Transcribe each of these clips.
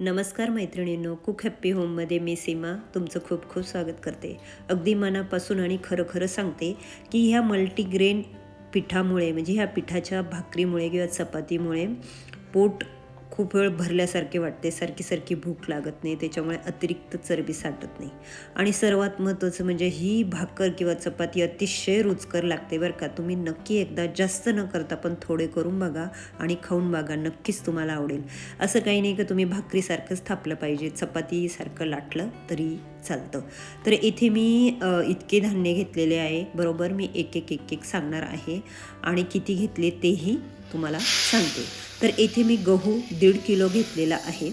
नमस्कार मैत्रिणींनो cook happy होममध्ये मी सीमा तुमचं खूप खूप स्वागत करते. अगदी मनापासून आणि खरं खरं सांगते की ह्या मल्टीग्रेन पिठामुळे म्हणजे ह्या पिठाच्या भाकरीमुळे किंवा चपातीमुळे पोट खूप वेळ भरल्यासारखे वाटते. सारखी सारखी भूक लागत नाही. त्याच्यामुळे अतिरिक्त चरबी साठत नाही. आणि सर्वात महत्त्वाचं म्हणजे ही भाकर किंवा चपाती अतिशय रुचकर लागते बरं का. तुम्ही नक्की एकदा जास्त न करता पण थोडे करून बघा आणि खाऊन बघा. नक्कीच तुम्हाला आवडेल. असं काही नाही का तुम्ही भाकरीसारखंच थापलं पाहिजे. चपातीसारखं लाटलं तरी चालतं. तर इथे मी इतके धान्य घेतलेले आहे. बरोबर मी एक एक एक एक सांगणार आहे. आणि किती घेतले तेही तुम्हाला सांगते. तर येथे मी गहू दीड किलो घेतलेला आहे.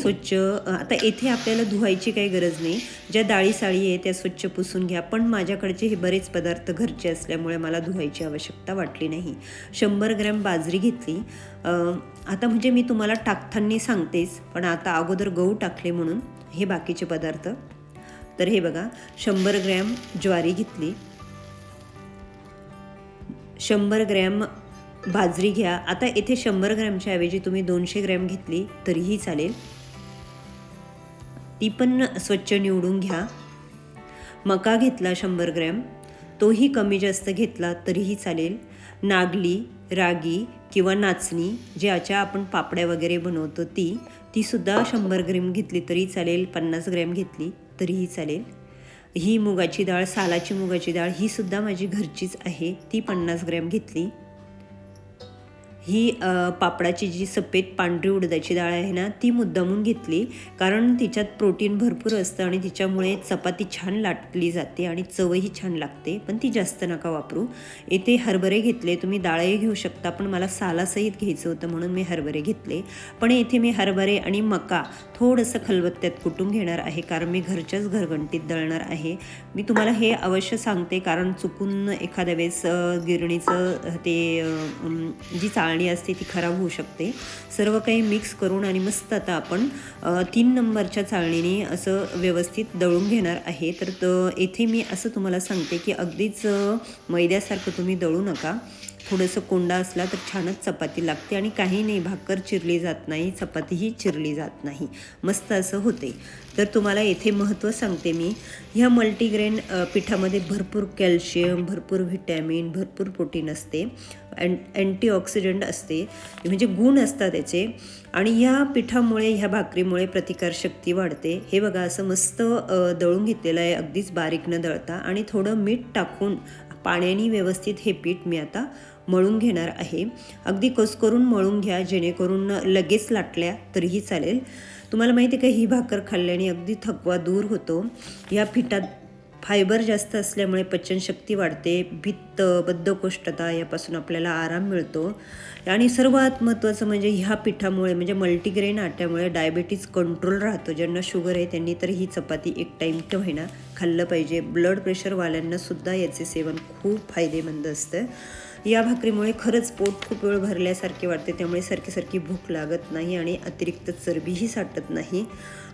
स्वच्छ आता येथे आपल्याला धुवायची काही गरज नाही. ज्या डाळी साळी आहे त्या स्वच्छ पुसून घ्या. पण माझ्याकडचे हे बरेच पदार्थ घरचे असल्यामुळे मला धुवायची आवश्यकता वाटली नाही. शंभर ग्रॅम बाजरी घेतली. आता म्हणजे मी तुम्हाला टाकताना सांगतेच. पण आता अगोदर गहू टाकले म्हणून हे बाकीचे पदार्थ. तर हे बघा शंभर ग्रॅम ज्वारी घेतली. शंभर ग्रॅम बाजरी घ्या. आता येथे शंभर ग्रॅमच्या ऐवजी तुम्ही दोनशे ग्रॅम घेतली तरीही चालेल. ती पण स्वच्छ निवडून घ्या. मका घेतला शंभर ग्रॅम. तोही कमी जास्त घेतला तरीही चालेल. नागली रागी किंवा नाचणी ज्याच्या आपण पापड्या वगैरे बनवतो ती तीसुद्धा शंभर ग्रॅम घेतली तरी चालेल. पन्नास ग्रॅम घेतली तरीही चालेल. ही मुगाची डाळ सालाची मुगाची डाळ ही सुद्धा माझी घरचीच आहे. ती पन्नास ग्रॅम घेतली. ही पापडाची जी सफेद पांढरी उडदाची डाळ आहे ना ती मुद्दामून घेतली. कारण तिच्यात प्रोटीन भरपूर असतं आणि तिच्यामुळे चपाती छान लाटली जाते आणि चवही छान लागते. पण ती जास्त नका वापरू. येथे हरभरे घेतले तुम्ही डाळही घेऊ शकता पण मला सालासहित घ्यायचं होतं म्हणून मी हरभरे घेतले. पण येथे मी हरभरे आणि मका थोडंसं खलबत्त्यात कुटून घेणार आहे कारण मी घरच्याच घरघंटीत दळणार आहे. मी तुम्हाला हे अवश्य सांगते कारण चुकून एखाद्या वेळेस गिरणीचं ते जी चाळ पाळणी असते ती खराब होऊ शकते. सर्व काही मिक्स करून आणि मस्त आता आपण तीन नंबरच्या चाळणीने असं व्यवस्थित दळून घेणार आहे. तर येथे मी असं तुम्हाला सांगते की अगदीच मैद्यासारखं तुम्ही दळू नका. थोडंसं कोंडा असला तर छानच चपाती लागते आणि काही नाही भाकर चिरली जात नाही चपातीही चिरली जात नाही. मस्त असं होते. तर तुम्हाला येथे महत्त्व सांगते मी. ह्या मल्टीग्रेन पिठामध्ये भरपूर कॅल्शियम भरपूर व्हिटॅमिन भरपूर प्रोटीन असते. अँट अँटीऑक्सिडंट असते. म्हणजे गुण असतात त्याचे. आणि ह्या पिठामुळे ह्या भाकरीमुळे प्रतिकारशक्ती वाढते. हे बघा असं मस्त दळून घेतलेलं आहे. अगदीच बारीक न दळता. आणि थोडं मीठ टाकून पाण्याने व्यवस्थित हे पीठ मी आता मळून घेणार आहे. अगदी कस करून मळून घ्या. जेणेकरून लगेच लाटल्या तरीही चालेल. तुम्हाला माहिती आहे का ही भाकर खाल्ल्याने अगदी थकवा दूर होतो. या पिठात फायबर जास्त असल्यामुळे पचनशक्ती वाढते भित्त बद्धकोष्ठता यापासून आपल्याला आराम मिळतो. आणि सर्वात महत्त्वाचं म्हणजे ह्या पिठामुळे म्हणजे मल्टीग्रेन आट्यामुळे डायबिटीज कंट्रोल राहतो. ज्यांना शुगर आहे त्यांनी तर ही चपाती एक टाईम तर होईना खाल्लं पाहिजे. ब्लड प्रेशरवाल्यांनासुद्धा याचे सेवन खूप फायदेमंद असतं. या भाकरीमुळे खरंच पोट खूप वेळ भरल्यासारखे वाटते त्यामुळे सारखी सारखी भूक लागत नाही आणि अतिरिक्त चरबीही साठत नाही.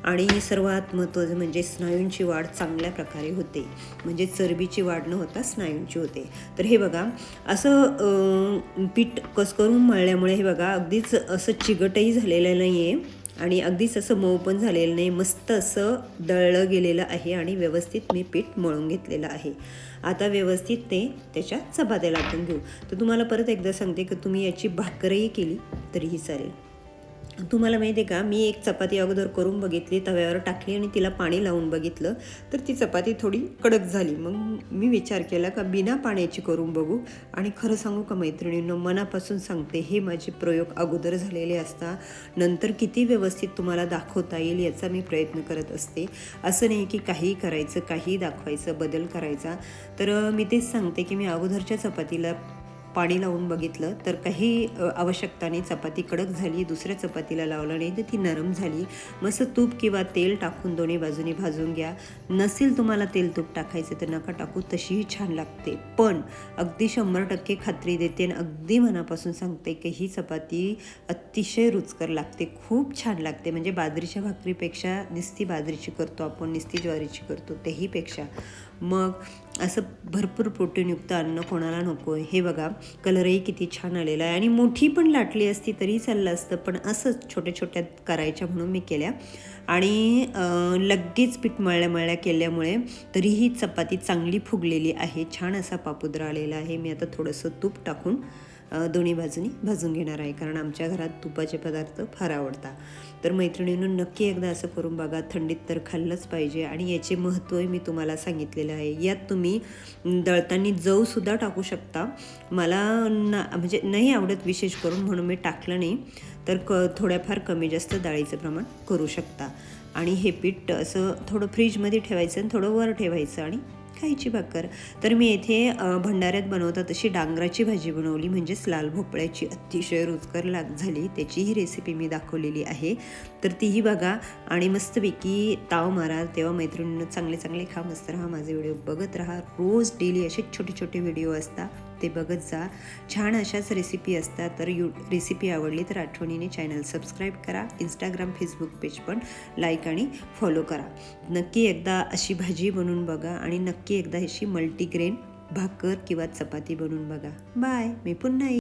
आणि सर्वात महत्त्वाचं म्हणजे स्नायूंची वाढ चांगल्या प्रकारे होते. म्हणजे चरबीची वाढ न होता स्नायूंची होते. तर हे बघा असं पीठ कस करून मळल्यामुळे हे बघा अगदीच असं चिगटही झालेलं नाही आहे आणि अगदीच असं मऊ पण झालेलं नाही. मस्त असं दळलं गेलेलं आहे आणि व्यवस्थित मी पीठ मळून घेतलेलं आहे. आता व्यवस्थित ते त्याच्या चपात्या लाटून घेऊ. तर तुम्हाला परत एकदा सांगते की तुम्ही याची भाकरही केली तरीही चालेल. तुम्हाला माहिती आहे का मी एक चपाती अगोदर करून बघितली तव्यावर टाकली आणि तिला पाणी लावून बघितलं. तर ती चपाती थोडी कडक झाली. मग मी विचार केला का बिना पाण्याची करून बघू. आणि खरं सांगू का मैत्रिणींनो मनापासून सांगते हे माझे प्रयोग अगोदर झालेले असता नंतर किती व्यवस्थित तुम्हाला दाखवता येईल याचा मी प्रयत्न करत असते. असं नाही की काही करायचं काही दाखवायचं बदल करायचा. तर मी तेच सांगते की मी अगोदरच्या चपातीला पाणी लावून बघितलं तर काही आवश्यकताने चपाती कडक झाली दुसऱ्या चपातीला लावलं नाही तर ती नरम झाली. मस्त तूप किंवा तेल टाकून दोन्ही बाजूनी भाजून घ्या. नसेल तुम्हाला तेल तूप टाकायचं तर नका टाकू तशीही छान लागते. पण अगदी शंभर टक्के खात्री देते आणि अगदी मनापासून सांगते की ही चपाती अतिशय रुचकर लागते खूप छान लागते. म्हणजे बाजरीच्या भाकरीपेक्षा निस्ती बाजरीची करतो आपण निस्ती ज्वारीची करतो तेहीपेक्षा. मग असं भरपूर प्रोटीनयुक्त अन्न कोणाला नको आहे हे बघा कलरही किती छान आलेला आहे आणि मोठी पण लाटली असती तरी चाललं असतं पण असंच छोट्या छोट्या करायच्या म्हणून मी केल्या. आणि लगेच पीठ मळल्या मळल्या केल्यामुळे तरीही चपाती चांगली फुगलेली आहे. छान असा पापुद्रा आलेला आहे. मी आता थोडंसं तूप टाकून दोन्ही बाजूनी भाजून घेणार आहे. कारण आमच्या घरात तुपाचे पदार्थ फार आवडतात. तर मैत्रिणीनं नक्की एकदा असं करून बघा. थंडीत तर खाल्लंच पाहिजे. आणि याचे महत्त्वही मी तुम्हाला सांगितलेलं आहे. यात तुम्ही दळताना जवसुद्धा टाकू शकता. मला ना म्हणजे नाही आवडत विशेष करून म्हणून मी टाकलं नाही. तर क थोड्याफार कमी जास्त डाळीचं प्रमाण करू शकता. आणि हे पीठ असं थोडं फ्रीजमध्ये ठेवायचं आणि थोडं वर ठेवायचं आणि खायची भाकर. तर मी येथे भंडाऱ्यात बनवता तशी डांगराची भाजी बनवली. म्हणजेच लाल भोपळ्याची अतिशय रुचकर लाग झाली. त्याची ही रेसिपी मी दाखवलेली आहे. तर तीही बघा आणि मस्तपैकी ताव मारा. तेव्हा मैत्रिणींना चांगले चांगले खा. मस्त राहा. माझे व्हिडिओ बघत राहा. रोज डेली असे छोटे छोटे व्हिडिओ असतात. ते बघत जा. छान अशाच रेसिपी असतात तर यू रेसिपी आवडली तर आठवणीने चॅनल सबस्क्राईब करा. इंस्टाग्राम फेसबुक पेज पण लाईक आणि फॉलो करा. नक्की एकदा अशी भाजी बनवून बघा आणि नक्की एकदा अशी मल्टीग्रेन भाकर किंवा चपाती बनवून बघा. बाय मी पुन्हा